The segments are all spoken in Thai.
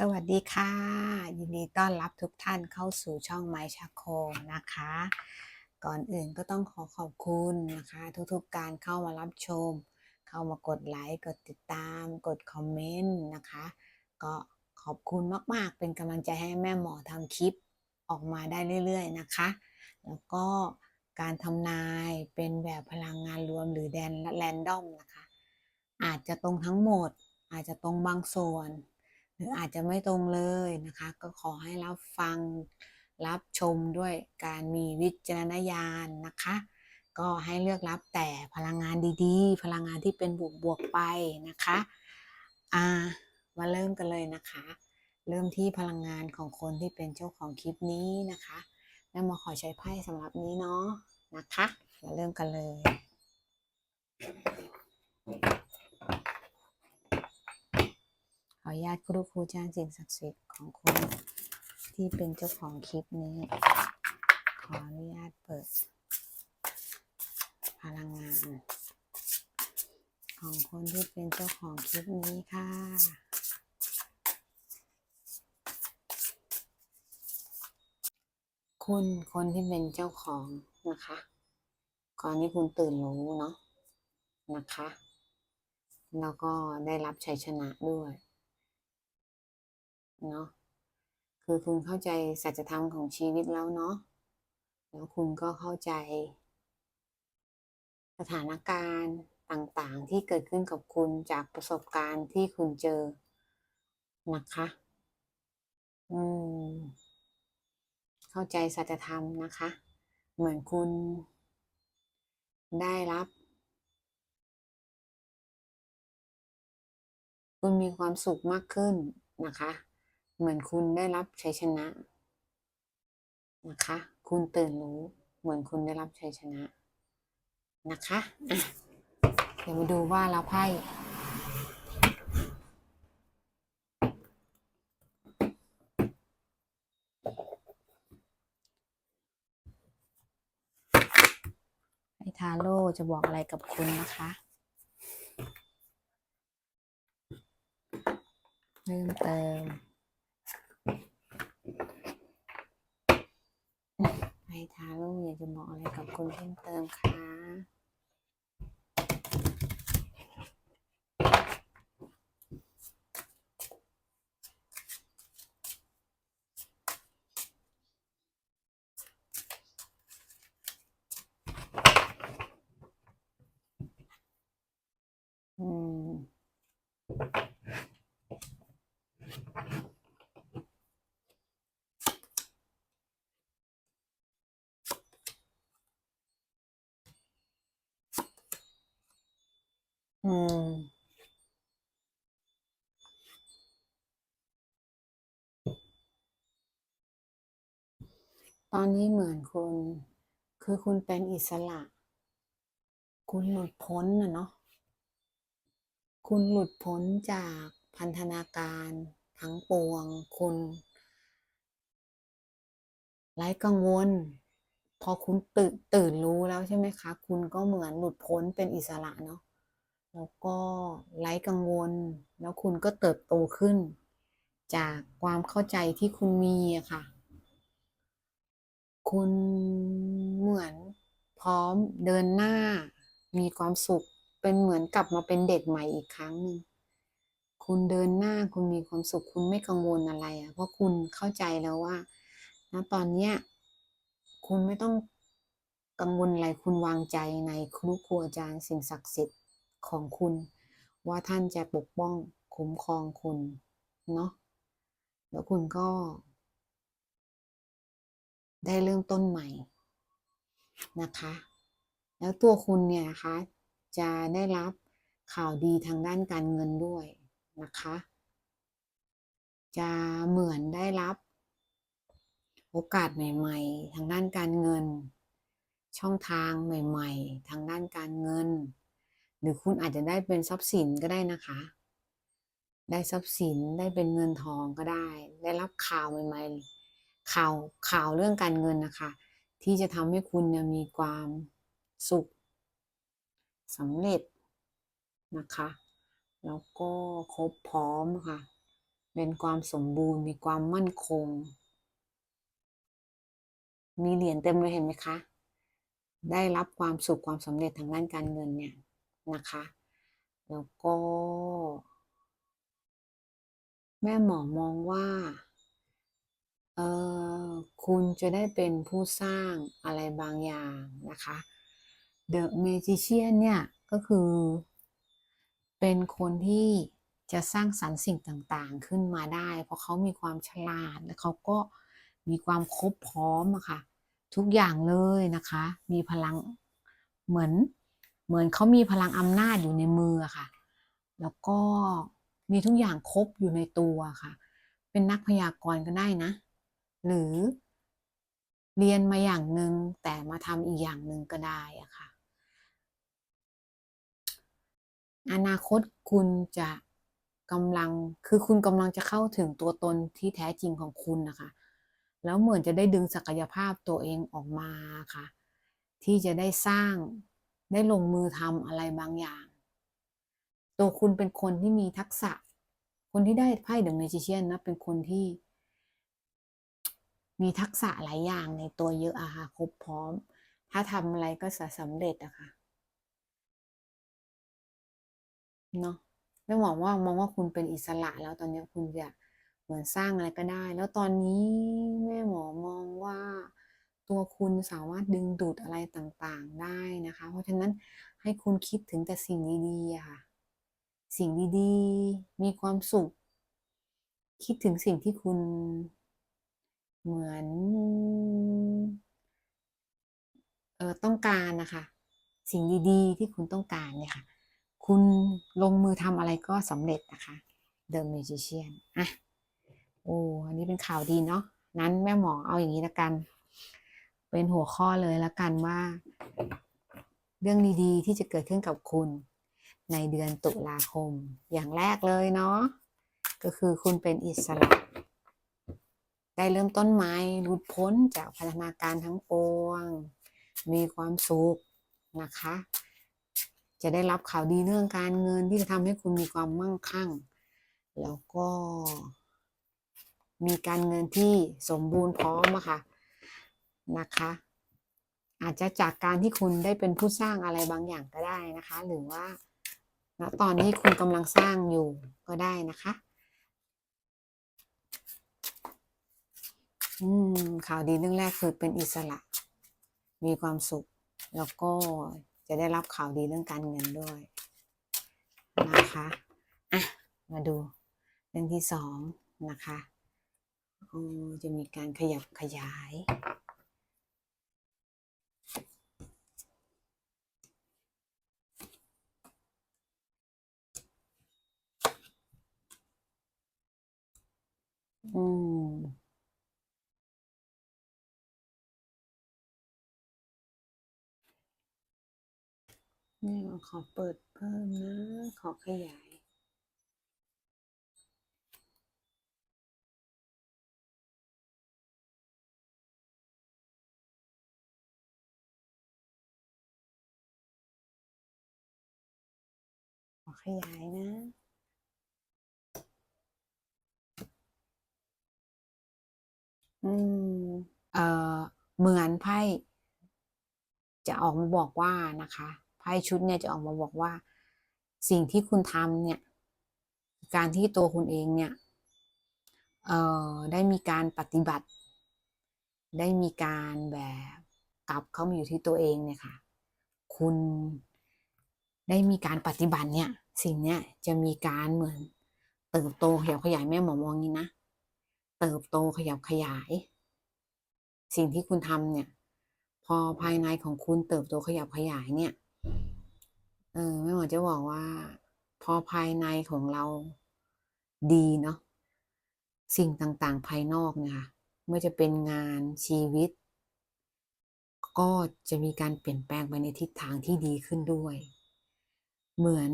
สวัสดีค่ะ ยินดีต้อนรับทุกท่านเข้าสู่ช่องไม้ชาโคนะคะ ก่อนอื่นก็ต้องขอขอบคุณนะคะ ทุกๆการเข้ามารับชม เข้ามากดไลค์กดติดตาม กดคอมเมนต์นะคะ ก็ขอบคุณมากๆ เป็นกำลังใจให้แม่หมอทำคลิปออกมาได้เรื่อยๆนะคะ แล้วก็การทำนายเป็นแบบพลังงานรวมหรือแดนแรนดอมนะคะ อาจจะตรงทั้งหมด อาจจะตรงบางส่วน หรืออาจจะไม่ตรงเลยนะคะ ก็ขอให้รับฟังรับชมด้วยการมีวิจารณญาณนะคะ ก็ให้เลือกรับแต่พลังงานดีๆ พลังงานที่เป็นบวกบวกไปนะคะอ่ามาเริ่มกันเลยนะคะ เริ่มที่พลังงานของคนที่เป็นเจ้าของคลิปนี้นะคะแม่มาขอใช้ไพ่สำหรับนี้เนาะนะคะ มาเริ่มกันเลย ข ออนุญาตครูครูอาจารย์สิ่งศักดิ์สิทธิ์ของคนที่เป็นเจ้าของคลิปนี้ ขออนุญาตเปิด พลังงาน ของคนที่เป็นเจ้าของคลิปนี้ค่ะคุณคนที่เป็นเจ้าของนะคะก่อนที่คุณตื่นรู้เนาะนะคะ แล้วก็ได้รับชัยชนะด้วย เนาะคือคุณเข้าใจสัจธรรมของชีวิตแล้วเนาะแล้วคุณก็เข้าใจ สถานการณ์ต่างๆ ที่เกิดขึ้นกับคุณจากประสบการณ์ที่คุณเจอนะคะ อืม เข้าใจสัจธรรมนะคะ เหมือนคุณได้รับ คุณมีความสุขมากขึ้นนะคะ เหมือนคุณได้รับชัยชนะนะคะ คุณตื่นรู้เหมือนคุณได้รับชัยชนะนะคะเดี๋ยวมาดูว่าแล้วไพ่ไพ่ทาโร่จะบอกอะไรกับคุณนะคะ เริ่มเติมไพ่ทาโร่อยาก จะบอกอะไรกับคุณเพิ่มเติมคะ อืม อืม ตอนนี้เหมือนคุณ คือคุณเป็นอิสระ คุณหลุดพ้นนะเนาะ คุณหลุดพ้นจากพันธนาการทั้งปวง คุณ ไร้กังวล พอคุณตื่นตื่นรู้แล้วใช่ไหมคะ คุณก็เหมือนหลุดพ้นเป็นอิสระเนาะ แล้วก็ไร้กังวล แล้วคุณก็เติบโตขึ้น จากความเข้าใจที่คุณมีอะค่ะ คุณเหมือนพร้อมเดินหน้า มีความสุข เป็นเหมือนกลับมาเป็นเด็กใหม่อีกครั้งหนึ่งคุณเดินหน้าคุณมีความสุข คุณไม่กังวลอะไรอะเพราะคุณเข้าใจแล้วว่าณตอนเนี้ยคุณไม่ต้องกังวลอะไรคุณวางใจในครูครูอาจารย์สิ่งศักดิ์สิทธิ์ ของคุณ ว่าท่านจะปกป้องคุ้มครองคุณเนาะแล้วคุณก็ ได้เริ่มต้นใหม่นะคะ แล้วตัวคุณเนี่ยนะคะ จะได้รับข่าวดีทางด้านการเงินด้วยนะคะ จะเหมือนได้รับ โอกาสใหม่ ๆ ทางด้านการเงิน ช่องทางใหม่ ๆ ทางด้านการเงิน รือคุณอาจจะได้เป็นทรัพย์สินก็ได้นะคะ ได้ทรัพย์สินได้เป็นเงินทองก็ได้ ได้รับข่าวใหม่ๆข่าวข่าวเรื่องการเงินนะคะ ที่จะทำให้คุณมีความสุขสำเร็จนะคะ แล้วก็ครบพร้อมค่ะ เป็นความสมบูรณ์มีความมั่นคง มีเหรียญเต็มเลยเห็นไหมคะ ได้รับความสุขความสำเร็จทางด้านการเงินเนี่ย นะคะ แล้วก็ แม่หมอมองว่าเออคุณจะได้เป็นผู้สร้างอะไรบางอย่างนะคะ The Magician เนี่ยก็คือ เป็นคนที่จะสร้างสรรค์สิ่งต่างๆขึ้นมาได้ เพราะเขามีความฉลาดและเขาก็มีความครบพร้อมอะค่ะทุกอย่างเลยนะคะ มีพลังเหมือน เหมือนเขามีพลังอำนาจอยู่ในมือค่ะ แล้วก็มีทุกอย่างครบอยู่ในตัวค่ะ เป็นนักพยากรณ์ก็ได้นะ หรือเรียนมาอย่างหนึ่งแต่มาทำอีกอย่างหนึ่งก็ได้อะค่ะ อนาคตคุณจะกำลังคือคุณกำลังจะเข้าถึงตัวตนที่แท้จริงของคุณนะคะ แล้วเหมือนจะได้ดึงศักยภาพตัวเองออกมาค่ะ ที่จะได้สร้าง ได้ลงมือทำอะไรบางอย่าง ตัวคุณเป็นคนที่มีทักษะ คนที่ได้ไพ่เดอะเมจิเชียนนะ เป็นคนที่ มีทักษะหลายอย่างในตัวเยอะอะค่ะครบพร้อม ถ้าทำอะไรก็จะสำเร็จอะค่ะเนาะไม่หวังว่ามองว่าคุณเป็นอิสระแล้วตอนนี้คุณจะเหมือนสร้างอะไรก็ได้ แล้วตอนนี้แม่หมอมองว่า ตัวคุณสามารถดึงดูดอะไรต่างๆได้นะคะ เพราะฉะนั้นให้คุณคิดถึงแต่สิ่งดีๆค่ะ สิ่งดีๆ มีความสุข คิดถึงสิ่งที่คุณเหมือนเออต้องการนะคะ สิ่งดีๆ ที่คุณต้องการเนี่ยค่ะ คุณลงมือทำอะไรก็สำเร็จนะคะ The Magician อะโอ้อันนี้เป็นข่าวดีเนาะนั้นแม่หมอเอาอย่างนี้ละกัน เป็นหัวข้อเลยละกันว่า เรื่องดีๆ ที่จะเกิดขึ้นกับคุณ ในเดือนตุลาคม อย่างแรกเลยเนาะก็คือคุณเป็นอิสระ ได้เริ่มต้นใหม่หลุดพ้นจากพัฒนาการทั้งปวง มีความสุขนะคะ จะได้รับข่าวดีเรื่องการเงินที่จะทำให้คุณมีความมั่งคั่ง แล้วก็มีการเงินที่สมบูรณ์พร้อมอะค่ะ นะคะ อาจจะจากการที่คุณได้เป็นผู้สร้างอะไรบางอย่างก็ได้นะคะ หรือว่าณตอนนี้คุณกำลังสร้างอยู่ก็ได้นะคะอืมข่าวดีเรื่องแรกคือเป็นอิสระ มีความสุข แล้วก็จะได้รับข่าวดีเรื่องการเงินด้วยนะคะอะมาดูเรื่องที่สองนะคะโอ้จะมีการขยับขยาย อืม นี่ขอเปิดเพิ่มนะ ขอขยาย ขอขยายนะอืมเอ่อเหมือนไพ่จะออกมาบอกว่านะคะ ไพ่ชุดเนี่ยจะออกมาบอกว่า สิ่งที่คุณทำเนี่ย การที่ตัวคุณเองเนี่ยเอ่อได้มีการปฏิบัติ ได้มีการแบบกลับเข้ามาอยู่ที่ตัวเองเนี่ยค่ะ คุณได้มีการปฏิบัติเนี่ย สิ่งเนี้ยจะมีการเหมือนเติบโตขยับขยายแม่หมอมองนี้นะ เติบโตขยับขยาย สิ่งที่คุณทำเนี่ย พอภายในของคุณเติบโตขยับขยายเนี่ย เออแม่หมอจะบอกว่า พอภายในของเราดีเนาะสิ่งต่างๆ ภายนอกเนี่ยค่ะไม่ว่าจะเป็นงานชีวิต ก็จะมีการเปลี่ยนแปลงไปในทิศทางที่ดีขึ้นด้วย เหมือน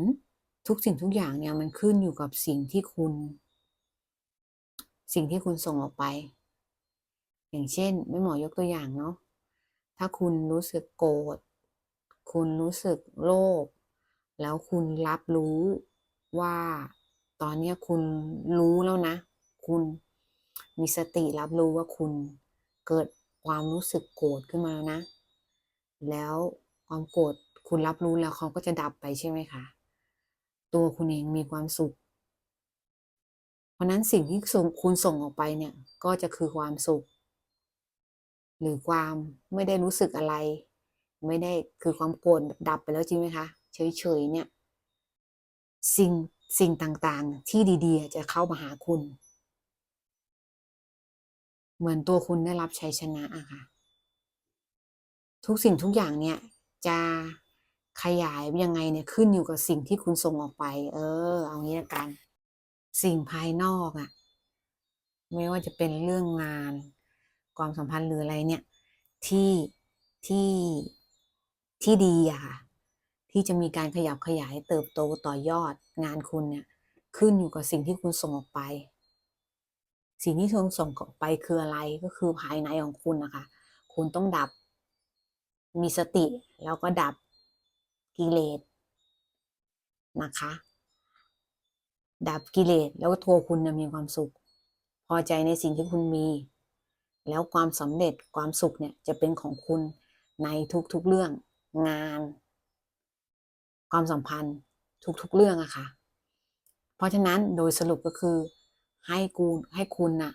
ทุกสิ่งทุกอย่างเนี่ยมันขึ้นอยู่กับสิ่งที่คุณ สิ่งที่คุณส่งออกไป อย่างเช่นแม่หมอยกตัวอย่างเนาะถ้าคุณรู้สึกโกรธคุณรู้สึกโลภ แล้วคุณรับรู้ว่าตอนนี้คุณรู้แล้วนะ คุณมีสติรับรู้ว่าคุณเกิดความรู้สึกโกรธขึ้นมาแล้วนะ แล้วความโกรธคุณรับรู้แล้วเขาก็จะดับไปใช่ไหมคะ ตัวคุณเองมีความสุข เพราะนั้นสิ่งที่ส่งคุณส่งออกไปเนี่ย ก็จะคือความสุข หรือความไม่ได้รู้สึกอะไร ไม่ได้คือความโกรธดับไปแล้วจริงไหมคะ เฉยๆเนี่ย สิ่งสิ่งต่างๆ ที่ดีๆ จะเข้ามาหาคุณ เหมือนตัวคุณได้รับชัยชนะอะค่ะ ทุกสิ่งทุกอย่างเนี่ย จะขยายยังไงเนี่ยขึ้นอยู่กับสิ่งที่คุณส่งออกไป เออ เอางี้ละกัน สิ่งภายนอกอะไม่ว่าจะเป็นเรื่องงาน ความสัมพันธ์หรืออะไรเนี่ย ที่ที่ที่ดีอะค่ะ ที่จะมีการขยับขยายเติบโตต่อยอดงานคุณเนี่ยขึ้นอยู่กับสิ่งที่คุณส่งออกไป สิ่งที่คุณส่งออกไปคืออะไรก็คือภายในของคุณนะคะ คุณต้องดับ มีสติแล้วก็ดับกิเลสนะคะ ดับกิเลสแล้วตัวคุณจะมีความสุข พอใจในสิ่งที่คุณมี แล้วความสำเร็จความสุขเนี่ยจะเป็นของคุณในทุกๆเรื่องงาน ความสัมพันธ์ทุกๆเรื่องอะค่ะ เพราะฉะนั้นโดยสรุปก็คือให้กูให้คุณน่ะ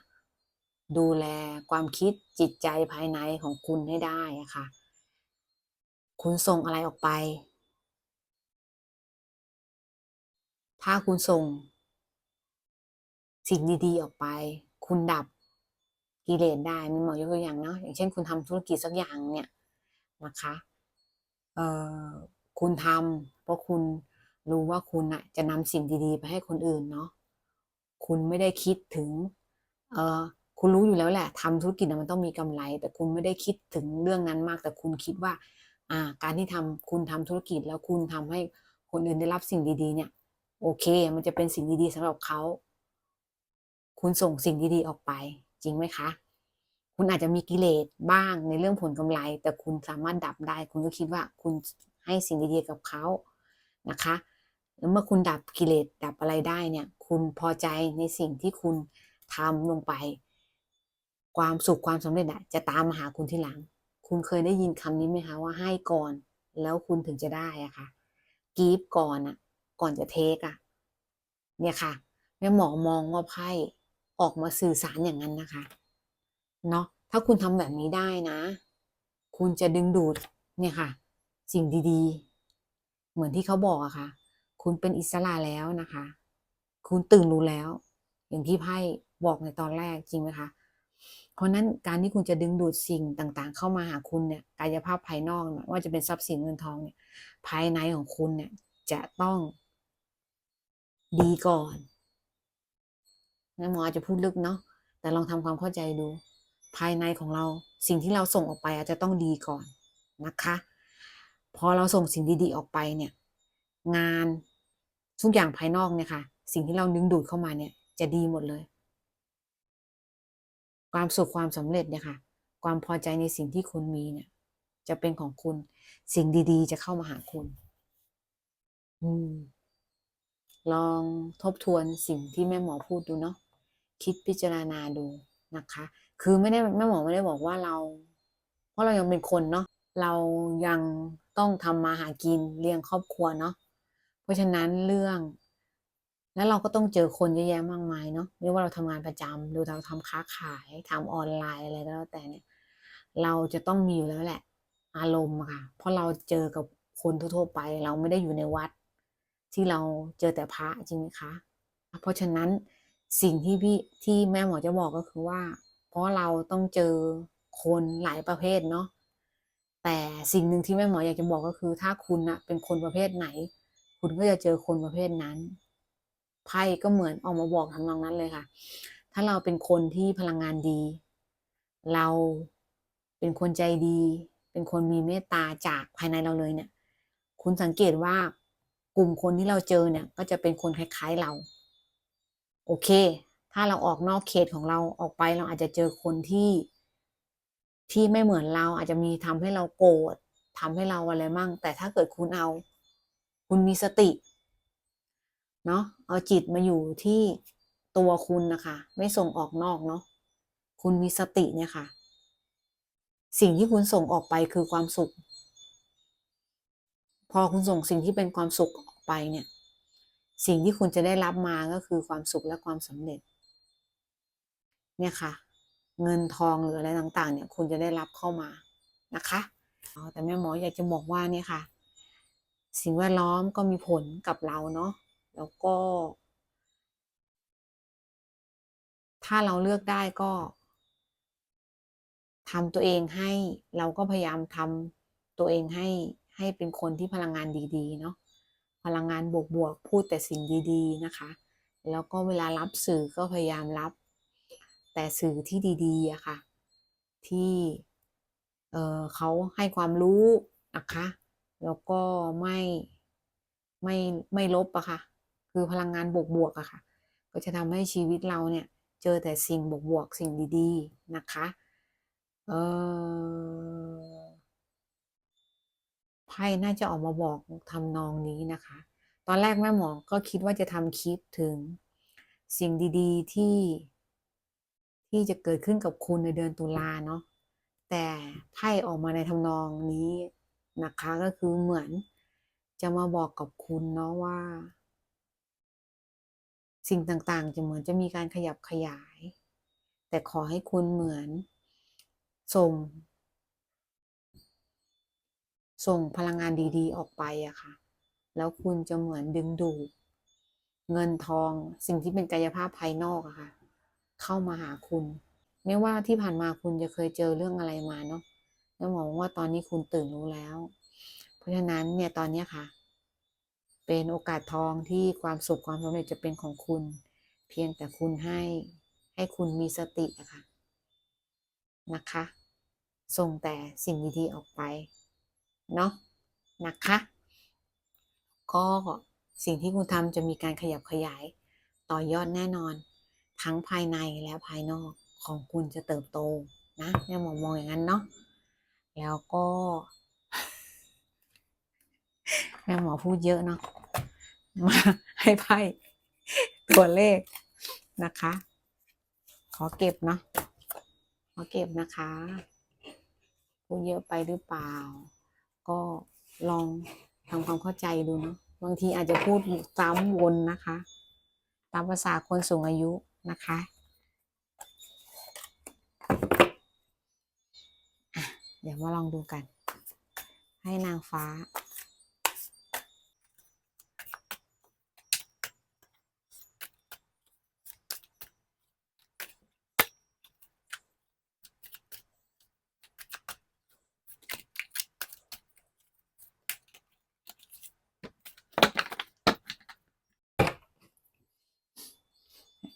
ดูแลความคิดจิตใจภายในของคุณให้ได้อะค่ะ คุณส่งอะไรออกไป ถ้าคุณส่ง สิ่งดีๆออกไป คุณดับกิเลสได้มีหมอยกตัวอย่างเนาะอย่างเช่นคุณทำธุรกิจสักอย่างเนี่ยนะคะเอ่อคุณทำ เพราะคุณรู้ว่าคุณน่ะจะนำสิ่งดีๆ ไปให้คนอื่นเนาะคุณไม่ได้คิดถึงเออคุณรู้อยู่แล้วแหละทำธุรกิจมันต้องมีกำไร แต่คุณไม่ได้คิดถึงเรื่องนั้นมาก แต่คุณคิดว่าอ่าการที่ทำคุณทำธุรกิจแล้วคุณทำให้คนอื่นได้รับสิ่งดีๆ เนี่ย โอเค มันจะเป็นสิ่งดีๆสำหรับเขา คุณส่งสิ่งดีๆออกไป จริงไหมคะ คุณอาจจะมีกิเลสบ้างในเรื่องผลกำไร แต่คุณสามารถดับได้ คุณก็คิดว่าคุณให้สิ่งดีๆกับเขา นะคะแล้วเมื่อคุณดับกิเลสดับอะไรได้เนี่ย คุณพอใจในสิ่งที่คุณทำลงไป ความสุขความสำเร็จอะจะตามมาหาคุณทีหลัง คุณเคยได้ยินคำนี้ไหมคะว่าให้ก่อน แล้วคุณถึงจะได้อะค่ะกีฟก่อนอะก่อนจะเทคอะเนี่ยค่ะแม่หมอมองว่าไพ่ออกมาสื่อสารอย่างนั้นนะคะเนาะถ้าคุณทำแบบนี้ได้นะ คุณจะดึงดูดเนี่ยค่ะ สิ่งดีๆ เหมือนที่เขาบอกอะค่ะ คุณเป็นอิสระแล้วนะคะ คุณตื่นรู้แล้ว อย่างที่ไพ่บอกในตอนแรกจริงไหมคะเพราะนั้นการที่คุณจะดึงดูดสิ่งต่างๆ เข้ามาหาคุณเนี่ยกายภาพภายนอกว่าจะเป็นทรัพย์สินเงินทองเนี่ยภายในของคุณเนี่ยจะต้องดีก่อนแม่หมออาจจะพูดลึกเนาะแต่ลองทำความเข้าใจดู ภายในของเราสิ่งที่เราส่งออกไปอาจจะต้องดีก่อนนะคะ พอเราส่งสิ่งดีๆออกไปเนี่ย งานทุกอย่างภายนอกเนี่ยค่ะ สิ่งที่เราดึงดูดเข้ามาเนี่ย จะดีหมดเลย ความสุขความสำเร็จเนี่ยค่ะ ความพอใจในสิ่งที่คุณมีเนี่ย จะเป็นของคุณ สิ่งดีๆ จะเข้ามาหาคุณ อืม ลองทบทวนสิ่งที่แม่หมอพูดดูเนาะคิดพิจารณาดูนะคะ คือไม่ได้แม่หมอไม่ได้บอกว่าเรา เพราะเรายังเป็นคนเนาะ เรายังต้องทำมาหากินเลี้ยงครอบครัวเนาะเพราะฉะนั้นเรื่อง แล้วเราก็ต้องเจอคนเยอะแยะมากมายเนาะไม่ว่าเราทำงานประจำหรือเราทำค้าขายทำออนไลน์อะไรก็แล้วแต่เนี่ย เราจะต้องมีอยู่แล้วแหละ อารมณ์อะค่ะ เพราะเราเจอกับคนทั่วๆไป เราไม่ได้อยู่ในวัด ที่เราเจอแต่พระจริงไหมคะเพราะฉะนั้นสิ่งที่พี่ที่แม่หมอจะบอกก็คือว่า เพราะเราต้องเจอคนหลายประเภทเนาะ แต่สิ่งหนึ่งที่แม่หมออยากจะบอกก็คือถ้าคุณอะเป็นคนประเภทไหน คุณก็จะเจอคนประเภทนั้นไพ่ก็เหมือนออกมาบอกทำนองนั้นเลยค่ะ ถ้าเราเป็นคนที่พลังงานดี เราเป็นคนใจดี เป็นคนมีเมตตาจากภายในเราเลยเนี่ย คุณสังเกตว่ากลุ่มคนที่เราเจอเนี่ย ก็จะเป็นคนคล้าย ๆเรา โอเค ถ้าเราออกนอกเขตของเราออกไปเราอาจจะเจอคนที่ ที่ไม่เหมือนเราอาจจะมีทำให้เราโกรธทำให้เราอะไรมั่ง แต่ถ้าเกิดคุณเอา คุณมีสติเนาะเอาจิตมาอยู่ที่ตัวคุณนะคะ ไม่ส่งออกนอกเนาะคุณมีสติเนี่ยค่ะ สิ่งที่คุณส่งออกไปคือความสุข พอคุณส่งสิ่งที่เป็นความสุขออกไปเนี่ย สิ่งที่คุณจะได้รับมาก็คือความสุขและความสำเร็จ เนี่ยค่ะ เงินทองหรืออะไรต่างๆ เนี่ย คุณจะได้รับเข้ามานะคะแต่แม่หมออยากจะบอกว่าเนี่ยค่ะ สิ่งแวดล้อมก็มีผลกับเราเนาะแล้วก็ ถ้าเราเลือกได้ก็ทำตัวเองให้เราก็พยายามทำตัวเองให้ให้เป็นคนที่พลังงานดีๆเนาะพลังงานบวกๆพูดแต่สิ่งดี ๆนะคะ แล้วก็เวลารับสื่อก็พยายามรับ แต่สื่อที่ดีๆอะค่ะ ที่เออเขาให้ความรู้นะคะ แล้วก็ไม่ไม่ไม่ลบอะค่ะ คือพลังงานบวกๆอะค่ะ ก็จะทำให้ชีวิตเราเนี่ย เจอแต่สิ่งบวกๆสิ่งดีๆนะคะเออไพ่น่าจะออกมาบอกทำนองนี้นะคะ ตอนแรกแม่หมอก็คิดว่าจะทำคลิปถึงสิ่งดี ๆ ที่ ที่จะเกิดขึ้นกับคุณในเดือนตุลาเนาะแต่ไพ่ออกมาในทำนองนี้นะคะก็คือเหมือนจะมาบอกกับคุณเนาะว่า สิ่งต่างๆ จะเหมือนจะมีการขยับขยาย แต่ขอให้คุณเหมือนส่ง ส่งพลังงานดีๆ ออกไปอะค่ะ แล้วคุณจะเหมือนดึงดูดเงินทองสิ่งที่เป็นกายภาพภายนอกอะค่ะ เข้ามาหาคุณ ไม่ว่าที่ผ่านมาคุณจะเคยเจอเรื่องอะไรมาเนาะแล้วหมอว่าตอนนี้คุณตื่นรู้แล้ว เพราะฉะนั้นเนี่ยตอนนี้ค่ะ เป็นโอกาสทองที่ความสุขความสำเร็จจะเป็นของคุณ เพียงแต่คุณให้ให้คุณมีสติอะค่ะนะคะ ส่งแต่สิ่งดีๆออกไป เนาะนะคะ ก็สิ่งที่คุณทำจะมีการขยับขยายต่อยอดแน่นอน ทั้งภายในและภายนอกของคุณจะเติบโตนะแม่หมอมองอย่างนั้นเนาะแล้วก็แม่หมอพูดเยอะเนาะมาให้ไพ่ตัวเลขนะคะ ขอเก็บเนาะขอเก็บนะคะพูดเยอะไปหรือเปล่า ก็ลองทำความเข้าใจดูเนาะบางทีอาจจะพูดซ้ำวนนะคะ ตามภาษาคนสูงอายุ นะคะเดี๋ยวมาลองดูกัน ให้นางฟ้า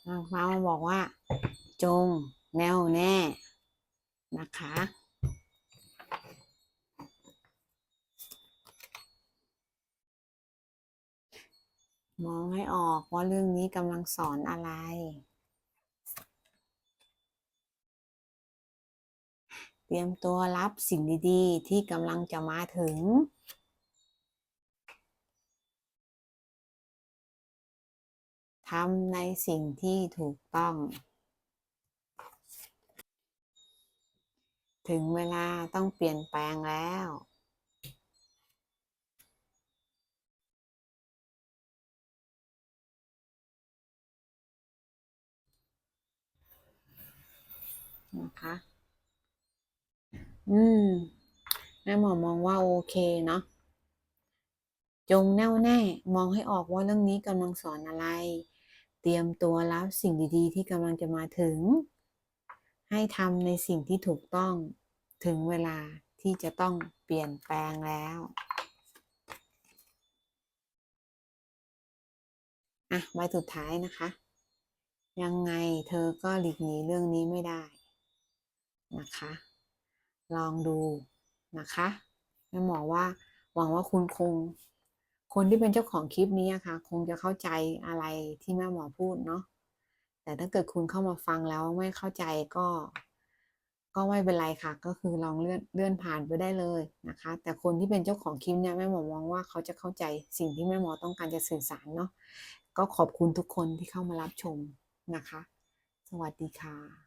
นางฟ้ามาบอกว่า จงแน่วแน่นะคะมองให้ออกว่าเรื่องนี้กำลังสอนอะไร เตรียมตัวรับสิ่งดีๆ ที่กำลังจะมาถึง ทำในสิ่งที่ถูกต้อง ถึงเวลาต้องเปลี่ยนแปลงแล้วนะคะ อืม แม่หมอมองว่าโอเคเนาะ จงแน่วแน่ มองให้ออกว่าเรื่องนี้กำลังสอนอะไร เตรียมตัวรับสิ่งดีๆ ที่กำลังจะมาถึง ให้ทำในสิ่งที่ถูกต้องถึงเวลาที่จะต้องเปลี่ยนแปลงแล้วอะใบสุดท้ายนะคะ ยังไงเธอก็หลีกหนีเรื่องนี้ไม่ได้นะคะ ลองดูนะคะแม่หมอว่าหวังว่าคุณคง คนที่เป็นเจ้าของคลิปนี้อะค่ะ คงจะเข้าใจอะไรที่แม่หมอพูดเนาะแต่ถ้าเกิดคุณเข้ามาฟังแล้วไม่เข้าใจก็ ก็ไม่เป็นไรค่ะ ก็คือลองเลื่อนเลื่อนผ่านไปได้เลยนะคะ แต่คนที่เป็นเจ้าของคลิปเนี่ยแม่หมอมองว่าเขาจะเข้าใจสิ่งที่แม่หมอต้องการจะสื่อสารเนาะก็ขอบคุณทุกคนที่เข้ามารับชมนะคะ สวัสดีค่ะ